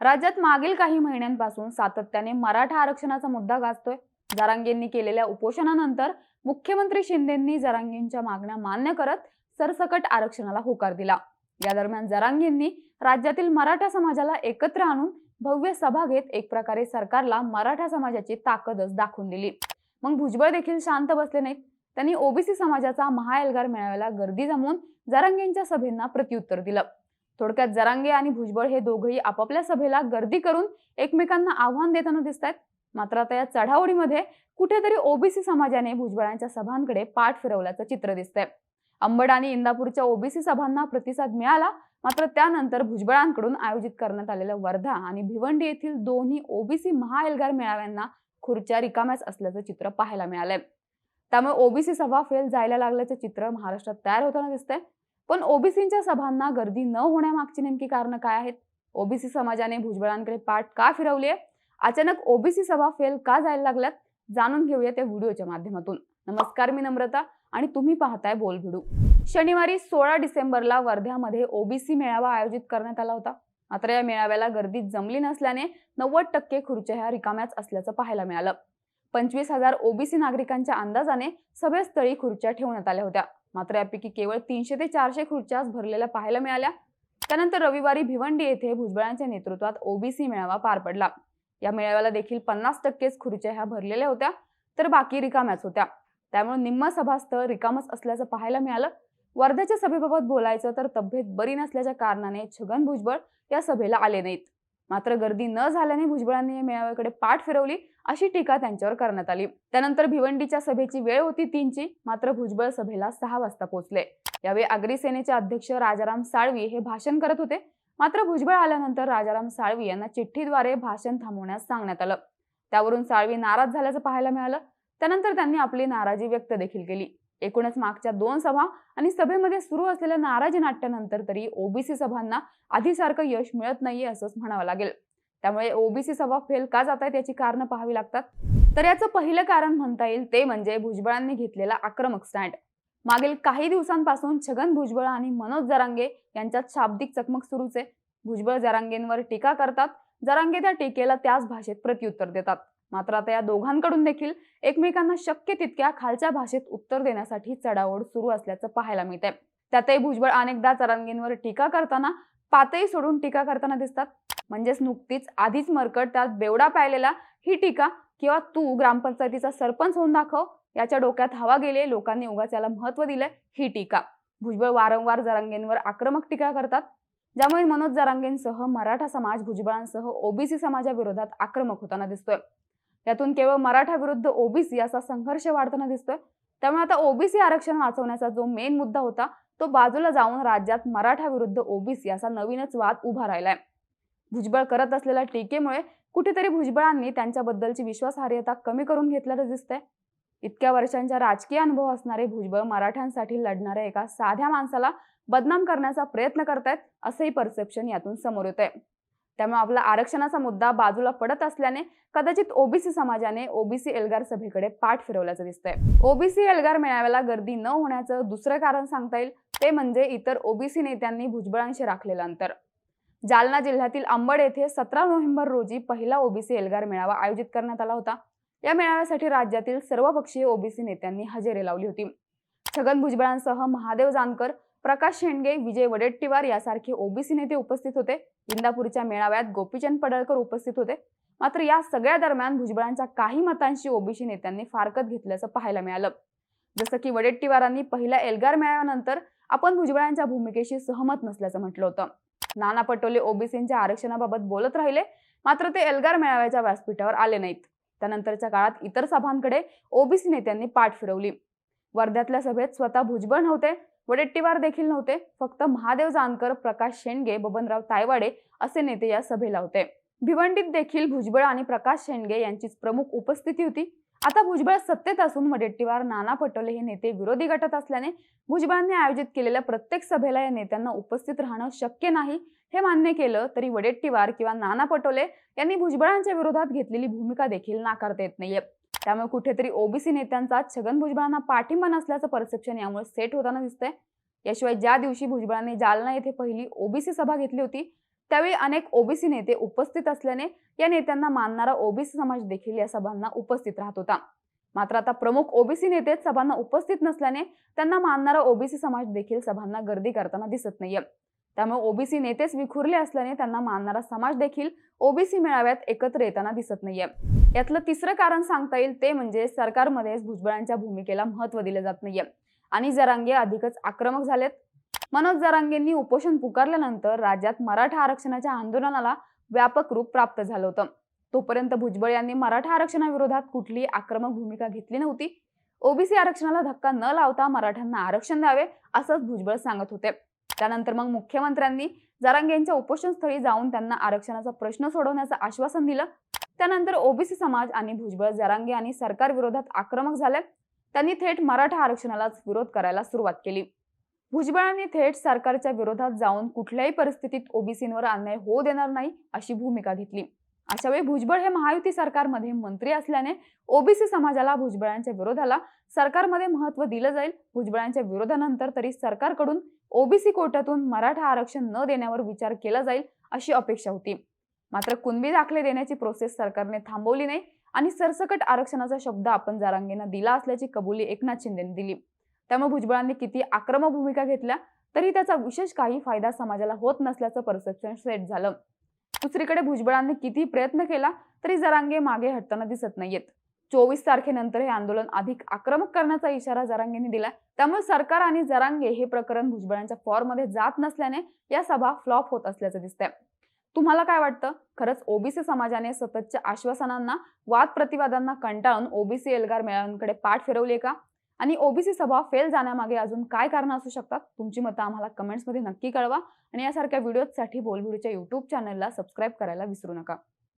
राज्यात मागील काही महिन्यांपासून सातत्याने मराठा आरक्षणाचा मुद्दा गाजतोय. जरांगेंनी केलेल्या उपोषणानंतर मुख्यमंत्री शिंदेंनी जरांगेंच्या मागण्या मान्य करत सरसकट आरक्षणाला होकार दिला. या दरम्यान जरांगेंनी राज्यातील मराठा समाजाला एकत्र आणून भव्य सभा घेत एक प्रकारे सरकारला मराठा समाजाची ताकदच दाखवून दिली. मग भुजबळ देखील शांत बसले नाहीत त्यांनी ओबीसी समाजाचा महाएल्गार मेळाव्याला गर्दी जमवून जरांगेंच्या सभेंना प्रत्युत्तर दिलं. थोडक्यात जरांगे आणि भुजबळ हे दोघंही आपापल्या सभेला गर्दी करून एकमेकांना आव्हान देताना दिसत आहेत मात्र आता या चढाओढीमध्ये कुठेतरी ओबीसी समाजाने भुजबळांच्या सभांकडे पाठ फिरवल्याचं चित्र दिसतंय. अंबड आणि इंदापूरच्या ओबीसी सभांना प्रतिसाद मिळाला मात्र त्यानंतर भुजबळांकडून आयोजित करण्यात आलेल्या वर्धा आणि भिवंडी येथील दोन्ही ओबीसी महाएल्गार मेळाव्यांना खुर्च्या रिकाम्याच असल्याचं चित्र पाहायला मिळालंय. त्यामुळे ओबीसी सभा फेल जायला लागल्याचं चित्र महाराष्ट्रात तयार होताना दिसतंय. पण ओबीसींच्या सभांना गर्दी न होण्यामागची नेमकी कारणं काय आहेत? ओबीसी समाजाने भुजबळांकडे पाठ का फिरवली आहे? अचानक ओबीसी सभा फेल का जायला लागल्यात? जाणून घेऊया त्या व्हिडिओच्या माध्यमातून. नमस्कार मी नम्रता आणि तुम्ही पाहताय बोल भिडू. शनिवारी सोळा डिसेंबरला वर्ध्यामध्ये ओबीसी मेळावा आयोजित करण्यात आला होता. मात्र या मेळाव्याला गर्दी जमली नसल्याने नव्वद टक्के खुर्च्या ह्या रिकाम्याच असल्याचं पाहायला मिळालं. पंचवीस हजार ओबीसी नागरिकांच्या अंदाजाने सभेस्थळी खुर्च्या ठेवण्यात आल्या होत्या. मात्र यापैकी केवळ तीनशे ते चारशे खुर्च्याच भरलेल्या पाहायला मिळाल्या. त्यानंतर रविवारी भिवंडी येथे भुजबळांच्या नेतृत्वात ओबीसी मेळावा पार पडला. या मेळाव्याला देखील पन्नास टक्केच खुर्च्या ह्या भरलेल्या होत्या तर बाकी रिकाम्याच होत्या. त्यामुळे निम्म सभास्थळ रिकामच असल्याचं पाहायला मिळालं. वर्ध्याच्या सभेबाबत बोलायचं तर तब्येत बरी नसल्याच्या कारणाने छगन भुजबळ या सभेला आले नाहीत. मात्र गर्दी न झाल्याने भुजबळांनी या मेळाव्याकडे पाठ फिरवली अशी टीका त्यांच्यावर करण्यात आली. त्यानंतर भिवंडीच्या सभेची वेळ होती तीनची मात्र भुजबळ सभेला सहा वाजता पोहोचले. यावेळी आगरी सेनेचे अध्यक्ष राजाराम साळवी हे भाषण करत होते. मात्र भुजबळ आल्यानंतर राजाराम साळवी यांना चिठ्ठीद्वारे भाषण थांबवण्यास सांगण्यात आलं. त्यावरून साळवी नाराज झाल्याचं पाहायला मिळालं. त्यानंतर त्यांनी आपली नाराजी व्यक्त देखील केली. एकूणच मागच्या दोन सभा आणि सभेमध्ये सुरू असलेल्या नाराजी नाट्यानंतर तरी ओबीसी सभांना आधीसारखं यश मिळत नाहीये असंच म्हणावं लागेल. त्यामुळे ओबीसी सभा फेल का जात आहेत याची कारणं पाहावी लागतात. तर याचं पहिलं कारण म्हणता येईल ते म्हणजे भुजबळांनी घेतलेला आक्रमक स्टँड. मागील काही दिवसांपासून छगन भुजबळ आणि मनोज जरांगे यांच्यात शाब्दिक चकमक सुरूच आहे. भुजबळ जरांगेंवर टीका करतात. जरांगे त्या टीकेला त्याच भाषेत प्रत्युत्तर देतात. मात्र आता या दोघांकडून देखील एकमेकांना शक्य तितक्या खालच्या भाषेत उत्तर देण्यासाठी चढाओढ सुरू असल्याचं पाहायला मिळतंय. त्यातही भुजबळ अनेकदा चरांगींवर टीका करताना पातळी सोडून टीका करताना दिसतात. म्हणजेच नुकतीच आधीच मरकट त्यात बेवडा पाहिलेला ही टीका किंवा तू ग्रामपंचायतीचा सरपंच होऊन दाखव याच्या डोक्यात हवा गेले लोकांनी उगाच याला महत्त्व दिलंय ही टीका. भुजबळ वारंवार जरांगेंवर आक्रमक टीका करतात. ज्यामुळे मनोज जरांगेंसह मराठा समाज भुजबळांसह ओबीसी समाजाविरोधात आक्रमक होताना दिसतोय. यातून केवळ मराठा विरुद्ध ओबीसी असा संघर्ष वाढताना दिसतोय. त्यामुळे आता ओबीसी आरक्षण वाचवण्याचा जो मेन मुद्दा होता तो बाजूला जाऊन राज्यात मराठा विरुद्ध ओबीसी असा नवीनच वाद उभा राहिलाय. भुजबळ करत असलेल्या टीकेमुळे कुठेतरी भुजबळांनी त्यांच्याबद्दलची विश्वासार्हता कमी करून घेतल्याचं दिसतंय. इतक्या वर्षांच्या राजकीय अनुभव असणारे भुजबळ मराठ्यांसाठी लढणाऱ्या एका साध्या माणसाला बदनाम करण्याचा प्रयत्न करतायत असंही परसेप्शन यातून समोर येत आहे त्यामुळे आपला आरक्षणाचा मुद्दा बाजूला पडत असल्याने कदाचित ओबीसी समाजाने ओबीसी एल्गार सभेकडे पाठ फिरवल्याचं दिसतंय. ओबीसी एल्गार मेळाव्याला गर्दी न होण्याचं दुसरं कारण सांगता येईल ते म्हणजे इतर ओबीसी नेत्यांनी भुजबळांशी राखलेलं अंतर. जालना जिल्ह्यातील अंबड येथे सतरा नोव्हेंबर रोजी पहिला ओबीसी एल्गार मेळावा आयोजित करण्यात आला होता. या मेळाव्यासाठी राज्यातील सर्वपक्षीय ओबीसी नेत्यांनी हजेरी लावली होती. छगन भुजबळांसह महादेव जानकर प्रकाश शेंडगे विजय वडेट्टीवार यासारखे ओबीसी नेते उपस्थित होते. इंदापूरच्या मेळाव्यात गोपीचंद पडळकर उपस्थित होते. मात्र या सगळ्या दरम्यान भुजबळांच्या काही मतांशी ओबीसी नेत्यांनी फारकत घेतल्याचं पाहायला मिळालं. जसं की वडेट्टीवारांनी पहिल्या एल्गार मेळाव्यानंतर आपण भुजबळांच्या भूमिकेशी सहमत नसल्याचं म्हटलं होतं. नाना पटोले ओबीसींच्या आरक्षणाबाबत बोलत राहिले मात्र ते एल्गार मेळाव्याच्या व्यासपीठावर आले नाहीत. त्यानंतरच्या काळात इतर सभांकडे ओबीसी नेत्यांनी पाठ फिरवली. वर्ध्यातल्या सभेत स्वतः भुजबळ नव्हते वडेट्टीवार देखील नव्हते फक्त महादेव जानकर प्रकाश शेंडगे बबनराव तायवाडे असे नेते या सभेला होते. भिवंडीत देखील भुजबळ आणि प्रकाश शेंडगे यांचीच प्रमुख उपस्थिती होती. आता भुजबळ सत्तेत असून वडेट्टीवार नाना पटोले हे नेते विरोधी गटात असल्याने भुजबळांनी आयोजित केलेल्या प्रत्येक सभेला या नेत्यांना उपस्थित राहणं शक्य नाही. हे मान्य केलं तरी वडेट्टीवार किंवा नाना पटोले यांनी भुजबळांच्या विरोधात घेतलेली भूमिका देखील नाकारता येत नाहीये. त्यामुळे कुठेतरी ओबीसी नेत्यांचा छगन भुजबळांना पाठिंबा नसल्याचं परसेप्शन यामुळे सेट होताना दिसतंय. याशिवाय ज्या दिवशी भुजबळांनी जालना येथे पहिली ओबीसी सभा घेतली होती त्यावेळी अनेक ओबीसी नेते उपस्थित असल्याने या नेत्यांना मानणारा ओबीसी समाज देखील या सभांना उपस्थित राहत होता. मात्र आता प्रमुख ओबीसी नेते सभांना उपस्थित नसल्याने त्यांना मानणारा ओबीसी समाज देखील सभांना गर्दी करताना दिसत नाहीये. त्यामुळे ओबीसी नेतेच विखुरले असल्याने त्यांना मानणारा समाज देखील ओबीसी मेळाव्यात एकत्र येताना दिसत नाहीये. यातलं तिसरं कारण सांगता येईल ते म्हणजे सरकारमध्येच भुजबळांच्या भूमिकेला महत्त्व दिलं जात नाहीये. आणि जरांगे अधिकच आक्रमक झालेत. मनोज जरांगेंनी उपोषण पुकारल्यानंतर राज्यात मराठा आरक्षणाच्या आंदोलनाला व्यापक रूप प्राप्त झालं होतं. तोपर्यंत भुजबळ यांनी मराठा आरक्षणाविरोधात कुठलीही आक्रमक भूमिका घेतली नव्हती. ओबीसी आरक्षणाला धक्का न लावता मराठ्यांना आरक्षण द्यावे असंच भुजबळ सांगत होते. त्यानंतर मग मुख्यमंत्र्यांनी जरांगेंच्या उपोषणस्थळी जाऊन त्यांना आरक्षणाचा प्रश्न सोडवण्याचं आश्वासन दिलं. त्यानंतर ओबीसी समाज आणि भुजबळ जरांगे आणि सरकार विरोधात आक्रमक झाले त्यांनी थेट मराठा आरक्षणालाच विरोध करायला सुरुवात केली. भुजबळांनी थेट सरकारच्या विरोधात जाऊन कुठल्याही परिस्थितीत ओबीसींवर अन्याय होऊ देणार नाही अशी भूमिका घेतली. अशा वेळी भुजबळ हे महायुती सरकारमध्ये मंत्री असल्याने ओबीसी समाजाला भुजबळांच्या विरोधाला सरकारमध्ये महत्त्व दिलं जाईल. भुजबळांच्या विरोधानंतर तरी सरकारकडून ओबीसी कोट्यातून मराठा आरक्षण न देण्यावर विचार केला जाईल अशी अपेक्षा होती. मात्र कुणबी दाखले देण्याची प्रोसेस सरकारने थांबवली नाही आणि सरसकट आरक्षणाचा शब्द आपण जारांगेंना दिला असल्याची कबुली एकनाथ शिंदेने दिली. त्यामुळे भुजबळांनी किती आक्रमक भूमिका घेतल्या तरी त्याचा विशेष काही फायदा समाजाला होत नसल्याचं परसेप्शन सेट झालं. दुसरीकडे भुजबळांनी किती प्रयत्न केला तरी जरांगे मागे हटताना दिसत नाहीयेत. चोवीस तारखेनंतर हे आंदोलन अधिक आक्रमक करण्याचा इशारा जरांगेंनी दिला त्यामुळे सरकार आणि जरांगे हे प्रकरण भुजबळांच्या फॉर्ममध्ये जात नसल्याने या सभा फ्लॉप होत असल्याचं दिसतंय. तुम्हाला काय वाटतं? खरंच ओबीसी समाजाने सततच्या आश्वासनांना वाद प्रतिवादांना कंटाळून ओबीसी एल्गार मेळाव्यांकडे पाठ फिरवली का? आणि ओबीसी सभा फेल जाण्यामागे अजून काय कारण असू शकतात? तुमची मतं आम्हाला कमेंट्समध्ये नक्की कळवा. आणि यासारख्या व्हिडिओजसाठी बोलबुडीच्या युट्यूब चॅनलला सबस्क्राईब करायला विसरू नका.